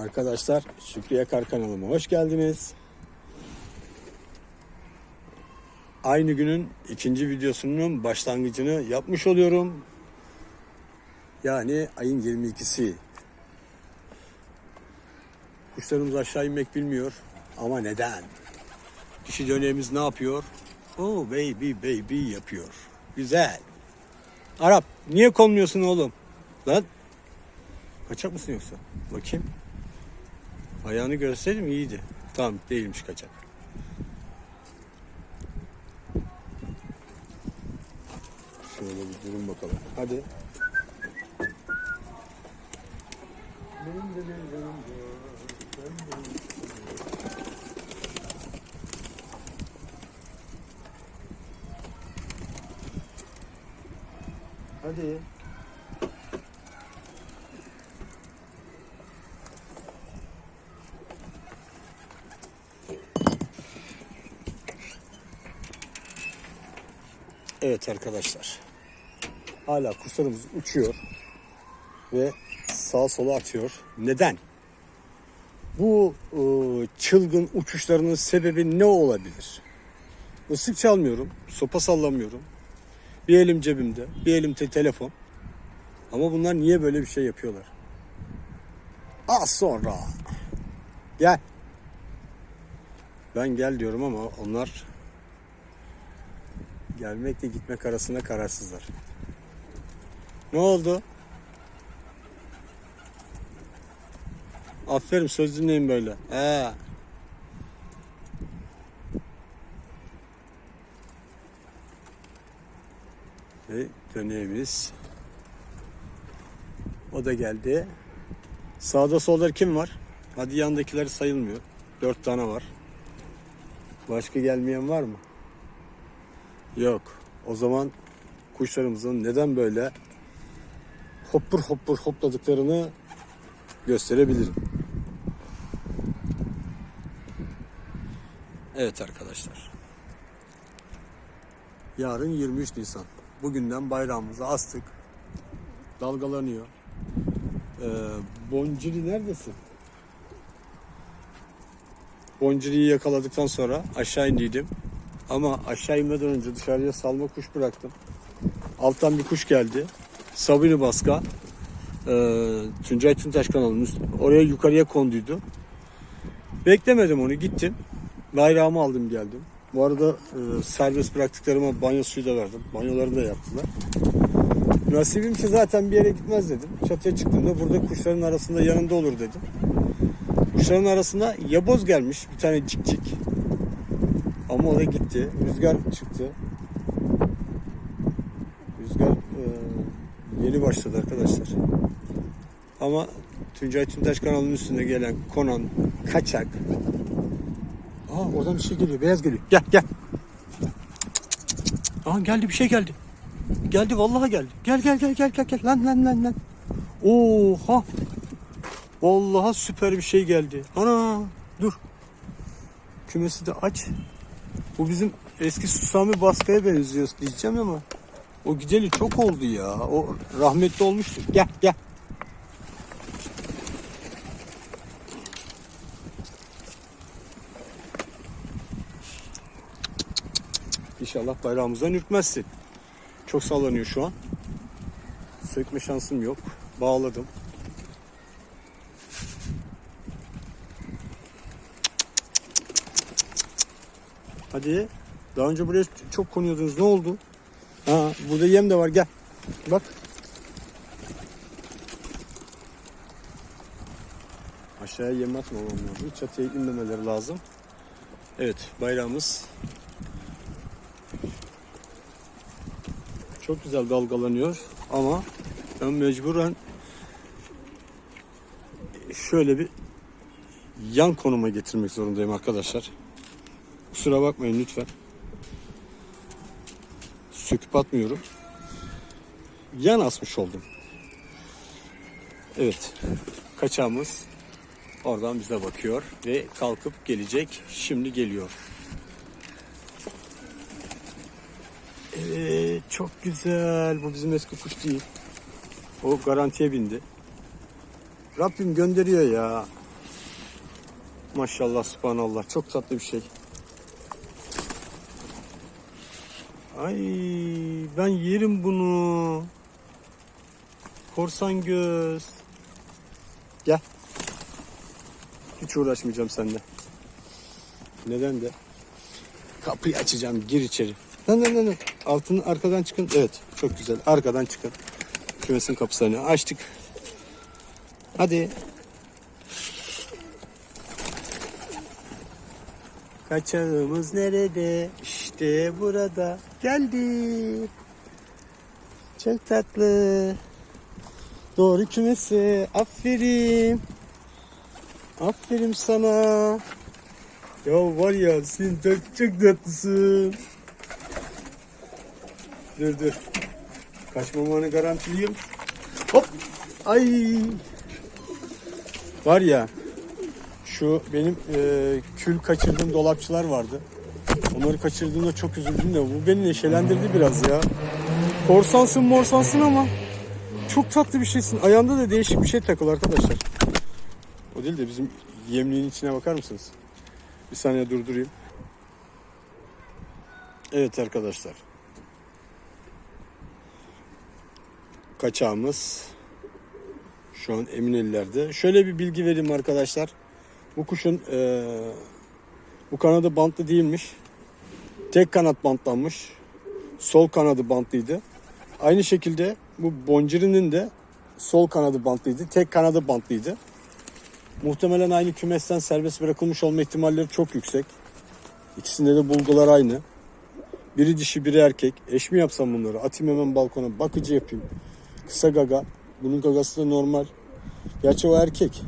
Arkadaşlar Şükrü Akar kanalıma hoş geldiniz. Aynı günün ikinci videosunun başlangıcını yapmış oluyorum. Yani ayın 22'si. Kuşlarımız aşağı inmek bilmiyor. Ama neden? Dişi döneğimiz ne yapıyor? Oh baby baby yapıyor. Güzel. Arap niye konmuyorsun oğlum? Lan kaçak mısın yoksa? Bakayım. Ayağını görseydim iyiydi. Tamam değilmiş kaçak. Şöyle bir durun bakalım. Hadi. Hadi. Evet arkadaşlar. Hala kuşlarımız uçuyor ve sağa sola atıyor. Neden? Bu e, çılgın uçuşlarının sebebi ne olabilir? Isık çalmıyorum, sopa sallamıyorum. Bir elim cebimde, bir elimde telefon. Ama bunlar niye böyle bir şey yapıyorlar? Az sonra. Gel. Ben gel diyorum ama onlar gelmekle gitmek arasında kararsızlar. Ne oldu? Aferin söz dinleyin böyle. He. Ve döneğimiz. O da geldi. Sağda solda kim var? Hadi yandakileri sayılmıyor. Dört tane var. Başka gelmeyen var mı? Yok. O zaman kuşlarımızın neden böyle hoppur hoppur hopladıklarını gösterebilirim. Evet arkadaşlar. Yarın 23 Nisan. Bugünden bayrağımızı astık. Dalgalanıyor. Ee, Boncili neredesin? Boncili'yi yakaladıktan sonra aşağı indiydim. Ama aşağı inmeden önce dışarıya salma kuş bıraktım. Alttan bir kuş geldi. Sabini Baska. Ee, Tuncay Tuntaş kanalının oraya yukarıya konduydu. Beklemedim onu gittim. Bayrağımı aldım geldim. Bu arada e, serbest bıraktıklarıma banyo suyu da verdim. Banyolarını da yaptılar. Nasibim ki zaten bir yere gitmez dedim. Çatıya çıktığımda burada kuşların arasında yanında olur dedim. Kuşların arasında yaboz gelmiş bir tane cik cik. Ama o da gitti. Rüzgar çıktı. Rüzgar e, yeni başladı arkadaşlar. Ama Tuncay Tüntaş kanalının üstünde gelen Konan kaçak. Aa oradan bir şey geliyor. Beyaz geliyor. Gel gel. Aa geldi bir şey geldi. Geldi vallahi geldi. Gel gel gel gel gel gel. Lan lan lan lan. Oha. Vallahi süper bir şey geldi. Ana dur. Kümesi de aç. Bu bizim eski Susami Baskı'ya benziyor diyeceğim ama o gideli çok oldu ya. O rahmetli olmuştu. Gel gel. İnşallah bayrağımızdan ürkmezsin. Çok sallanıyor şu an. Sökme şansım yok. Bağladım. Hadi. Daha önce buraya çok konuyordunuz. Ne oldu? Ha, burada yem de var. Gel. Bak. Aşağıya yem atmamam lazım. Çatıya inmemeleri lazım. Evet bayrağımız çok güzel dalgalanıyor ama ben mecburen şöyle bir yan konuma getirmek zorundayım arkadaşlar. Kusura bakmayın lütfen. Söküp atmıyorum. Yan asmış oldum. Evet. Kaçağımız oradan bize bakıyor ve kalkıp gelecek. Şimdi geliyor. Evet, çok güzel. Bu bizim eski kuş değil. O garantiye bindi. Rabbim gönderiyor ya. Maşallah subhanallah çok tatlı bir şey. Ay ben yerim bunu. Korsan göz. Gel. Hiç uğraşmayacağım seninle. Neden de? Kapıyı açacağım gir içeri. Lan lan lan. Altını arkadan çıkın. Evet çok güzel. Arkadan çıkın. Kümesin kapısını açtık. Hadi. Kaçağımız nerede? İşte burada. Geldi. Çok tatlı. Doğru kümesi. Aferin. Aferin sana. Ya var ya sen çok, çok tatlısın. Dur dur. Kaçmamanı garantiliyim. Hop. Ay. Var ya şu benim e, kül kaçırdığım dolapçılar vardı. Onları kaçırdığımda çok üzüldüm de bu beni neşelendirdi biraz ya. Korsansın morsansın ama çok tatlı bir şeysin. Ayağında da değişik bir şey takılı arkadaşlar. O değil de bizim yemliğin içine bakar mısınız? Bir saniye durdurayım. Evet arkadaşlar. Kaçağımız şu an emin ellerde. Şöyle bir bilgi vereyim arkadaşlar. Bu kuşun eee, bu kanadı bantlı değilmiş. Tek kanat bantlanmış. Sol kanadı bantlıydı. Aynı şekilde bu boncirinin de sol kanadı bantlıydı. Tek kanadı bantlıydı. Muhtemelen aynı kümesten serbest bırakılmış olma ihtimalleri çok yüksek. İkisinde de bulgular aynı. Biri dişi biri erkek. Eş mi yapsam bunları? Atayım hemen balkona. Bakıcı yapayım. Kısa gaga. Bunun gagası da normal. Gerçi o erkek.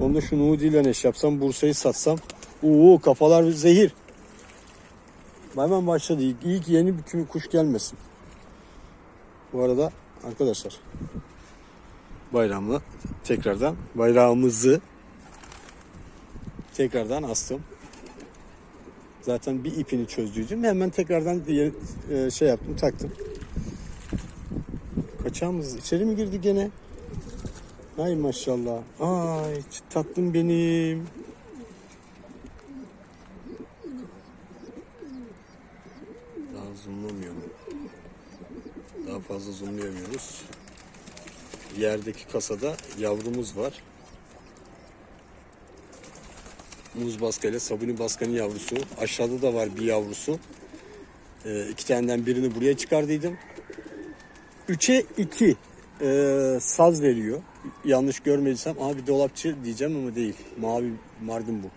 Onu da şu Nudi ile eş yapsam Bursa'yı satsam. Uuu kafalar zehir. Hemen başladı. İyi, ki yeni bir kuş gelmesin. Bu arada arkadaşlar bayramı tekrardan bayrağımızı tekrardan astım. Zaten bir ipini çözdüydüm. Hemen tekrardan e, şey yaptım taktım. Kaçağımız içeri mi girdi gene? Ay maşallah. Ay tatlım benim. Daha zoomlamıyorum. Daha fazla zoomlayamıyoruz. Yerdeki kasada yavrumuz var. Muz baska ile sabuni baskanın yavrusu. Aşağıda da var bir yavrusu. Ee, iki taneden birini buraya çıkardıydım. 3'e 2 e, saz veriyor. Yanlış görmediysem abi dolapçı diyeceğim ama değil. Mavi mardin bu.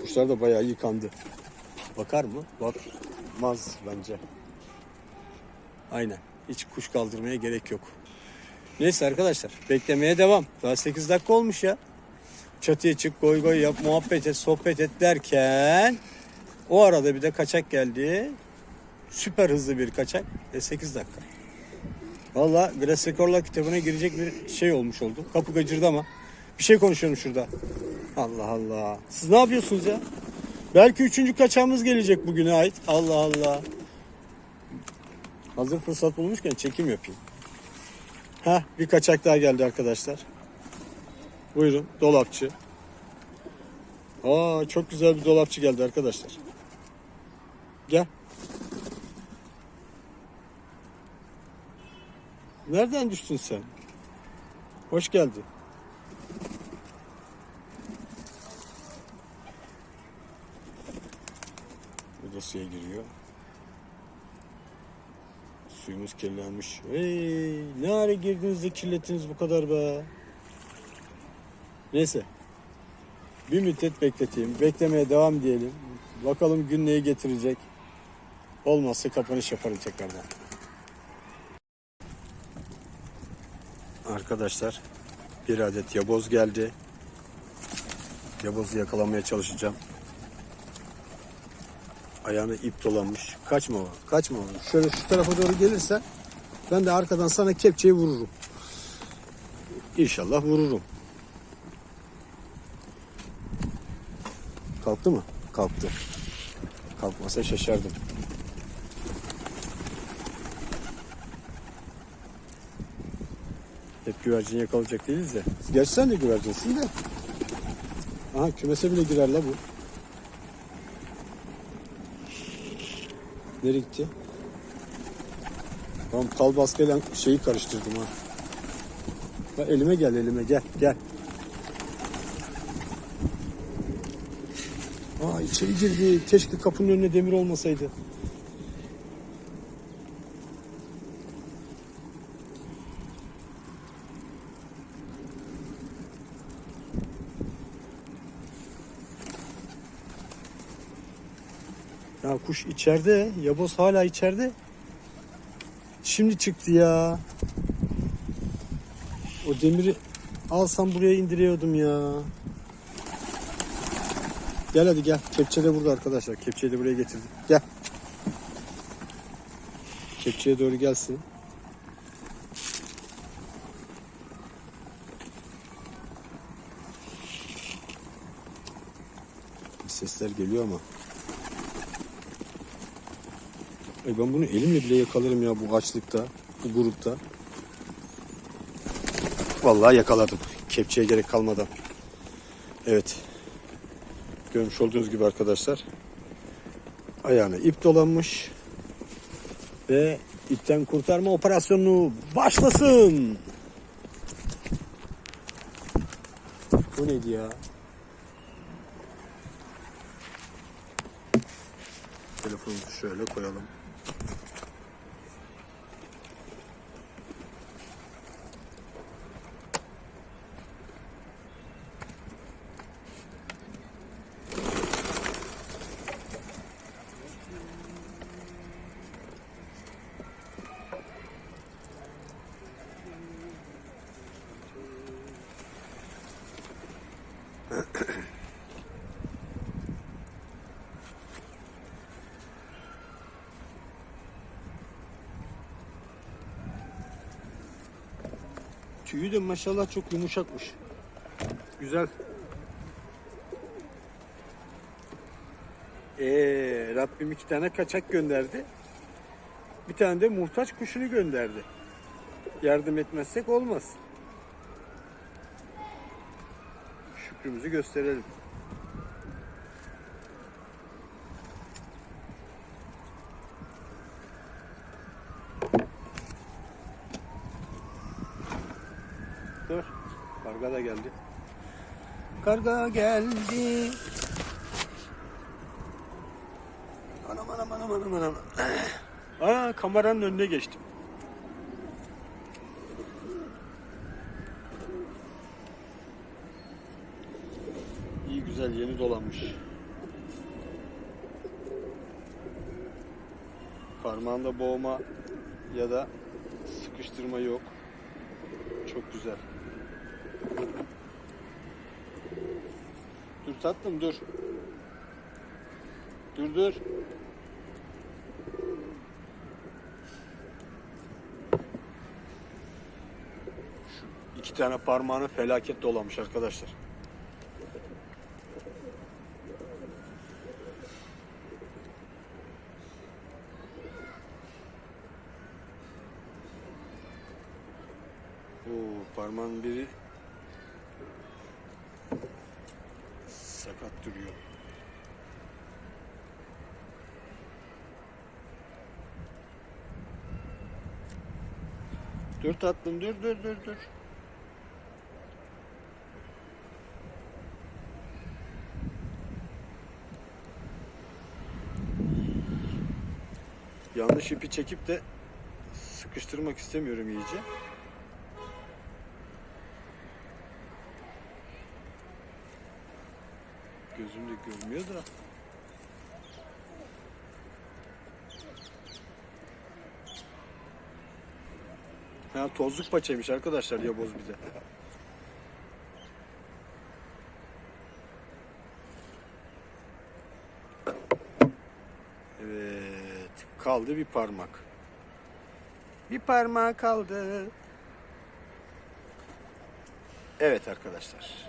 Kuşlar da bayağı yıkandı. Bakar mı? Bakmaz bence. Aynen. Hiç kuş kaldırmaya gerek yok. Neyse arkadaşlar beklemeye devam. Daha 8 dakika olmuş ya. Çatıya çık goy goy yap muhabbet et sohbet et derken o arada bir de kaçak geldi. Süper hızlı bir kaçak. E 8 dakika. Valla Guinness Rekorlar kitabına girecek bir şey olmuş oldu. Kapı gacırdı ama. Bir şey konuşuyorum şurada. Allah Allah. Siz ne yapıyorsunuz ya? Belki üçüncü kaçağımız gelecek bugüne ait. Allah Allah. Hazır fırsat bulmuşken çekim yapayım. Ha bir kaçak daha geldi arkadaşlar. Buyurun dolapçı. Aa çok güzel bir dolapçı geldi arkadaşlar. Gel. Nereden düştün sen? Hoş geldin. Bu da suya giriyor. Suyumuz kirlenmiş. Hey, ne ara girdiniz de kirlettiniz bu kadar be. Neyse. Bir müddet bekleteyim. Beklemeye devam diyelim. Bakalım gün neyi getirecek. Olmazsa kapanış yaparım tekrardan. Arkadaşlar bir adet yaboz geldi. Yabozu yakalamaya çalışacağım. Ayağına ip dolanmış. Kaçma. Kaçma. Şöyle şu tarafa doğru gelirse ben de arkadan sana kepçeyi vururum. İnşallah vururum. Kalktı mı? Kalktı. Kalkmasa şaşardım. Hep güvercin yakalayacak değiliz de. Gerçi sen de güvercinsin de. Aha kümese bile girer la bu. Nereye gitti? Tamam kal baskıyla şeyi karıştırdım ha. Bak elime gel elime gel gel. Aa içeri girdi. Keşke kapının önüne demir olmasaydı. Kuş içeride. Yaboz hala içeride. Şimdi çıktı ya. O demiri alsam buraya indiriyordum ya. Gel hadi gel. Kepçe de burada arkadaşlar. Kepçeyi de buraya getirdim. Gel. Kepçeye doğru gelsin. Sesler geliyor ama. Ay ben bunu elimle bile yakalarım ya bu açlıkta, bu grupta. Vallahi yakaladım. Kepçeye gerek kalmadan. Evet. Görmüş olduğunuz gibi arkadaşlar. Ayağına ip dolanmış. Ve ipten kurtarma operasyonu başlasın. Bu neydi ya? Telefonumuzu şöyle koyalım. Tüyü de maşallah çok yumuşakmış. Güzel. Ee, Rabbim iki tane kaçak gönderdi. Bir tane de muhtaç kuşunu gönderdi. Yardım etmezsek olmaz. Şükrümüzü gösterelim. Dur. Karga da geldi. Karga geldi. Anam anam anam anam anam. Aa kameranın önüne geçtim. İyi güzel yeni dolanmış. Parmağında boğma ya da sıkıştırma yok. Çok güzel. Tatlım dur. Dur dur. Şu iki tane parmağını felaket dolamış arkadaşlar. Dur tatlım dur dur dur dur. Yanlış ipi çekip de sıkıştırmak istemiyorum iyice. Gözümde görmüyor da. Ha tozluk paçaymış arkadaşlar yaboz bir de. Evet. Kaldı bir parmak. Bir parmağı kaldı. Evet arkadaşlar.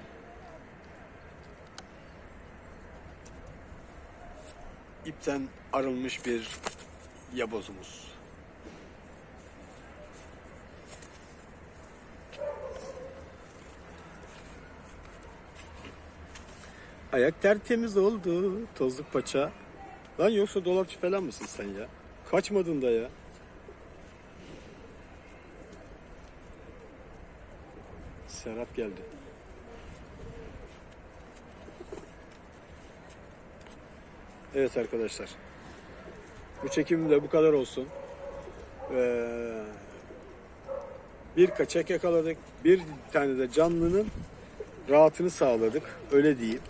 ipten arılmış bir yabozumuz. Ayak tertemiz oldu. Tozluk paça. Lan yoksa dolapçı falan mısın sen ya? Kaçmadın da ya. Serap geldi. Evet arkadaşlar. Bu çekim de bu kadar olsun. Ee, bir kaçak yakaladık. Bir tane de canlının rahatını sağladık. Öyle diyeyim.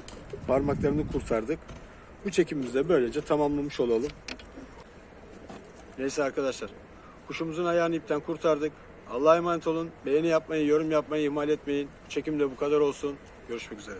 Parmaklarını kurtardık. Bu çekimimizi de böylece tamamlamış olalım. Neyse arkadaşlar. Kuşumuzun ayağını ipten kurtardık. Allah'a emanet olun. Beğeni yapmayı, yorum yapmayı ihmal etmeyin. Çekim de bu kadar olsun. Görüşmek üzere.